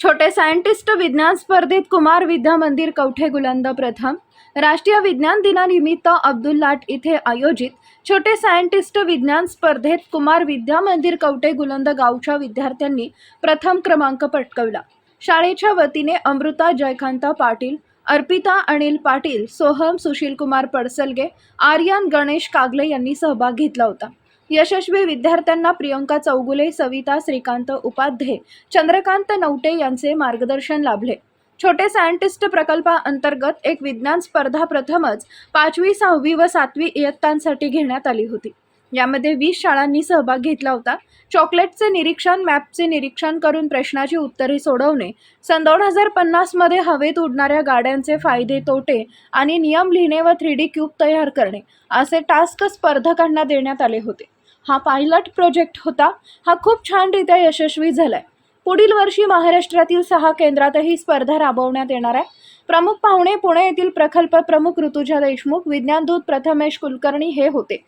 छोटे सायंटिस्ट विज्ञान स्पर्धेत कुमार विद्या मंदिर कवठे गुलंद प्रथम. राष्ट्रीय विज्ञान दिनानिमित्त अब्दुल लाट इथे आयोजित छोटे सायंटिस्ट विज्ञान स्पर्धेत कुमार विद्या मंदिर कवठे गुलंद गावच्या विद्यार्थ्यांनी प्रथम क्रमांक पटकवला. शाळेच्या वतीने अमृता जयकांत पाटील अर्पिता अनिल पाटील सोहम सुशील कुमार पडसलगे आर्यन गणेश कागले यांनी सहभाग घेतला होता. यशस्वी विद्यार्थ्यांना प्रियंका चौगुले सविता श्रीकांत उपाध्ये चंद्रकांत नवटे यांचे मार्गदर्शन लाभले. छोटे सायंटिस्ट प्रकल्पाअंतर्गत एक विज्ञान स्पर्धा प्रथमच पाचवी सहावी व सातवी इयत्तांसाठी घेण्यात आली होती. यामध्ये वीस शाळांनी सहभाग घेतला होता. चॉकलेटचे निरीक्षण मॅपचे निरीक्षण करून प्रश्नाची उत्तरे सोडवणे सन दोन हजार पन्नासमध्ये हवेत उडणाऱ्या गाड्यांचे फायदे तोटे आणि नियम लिहिणे व थ्री डी क्यूब तयार करणे असे टास्क स्पर्धकांना देण्यात आले होते. हा पायलट प्रोजेक्ट होता. हा खूप छानरित्या यशस्वी झाला आहे पुढील वर्षी महाराष्ट्रातील सहा केंद्रातही स्पर्धा राबवण्यात येणार आहे. प्रमुख पाहुणे पुणे येथील प्रकल्प प्रमुख ऋतुजा देशमुख विज्ञानदूत प्रथमेश कुलकर्णी हे होते.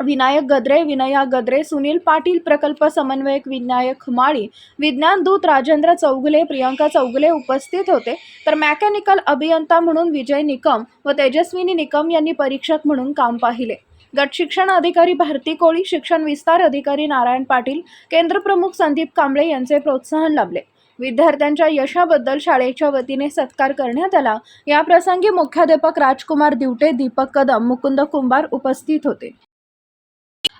विनायक गद्रे विनया गद्रे सुनील पाटील प्रकल्प समन्वयक विनायक माळी विज्ञान दूत राजेंद्र चौगुले प्रियंका चौगुले उपस्थित होते. तर मेकॅनिकल अभियंता म्हणून विजय निकम व तेजस्विनी निकम यांनी परीक्षक म्हणून काम पाहिले. गट शिक्षण अधिकारी भारती कोळी शिक्षण विस्तार अधिकारी नारायण पाटील केंद्र प्रमुख संदीप कांबळे यांचे प्रोत्साहन लाभले. विद्यार्थ्यांच्या यशाबद्दल शाळेच्या वतीने सत्कार करण्यात आला. या प्रसंगी मुख्याध्यापक राजकुमार दिवटे दीपक कदम मुकुंद कुंभार उपस्थित होते.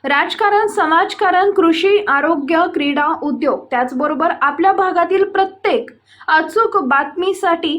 राजकारण समाजकारण कृषी आरोग्य क्रीडा उद्योग त्याचबरोबर आपल्या भागातील प्रत्येक अचूक बातमीसाठी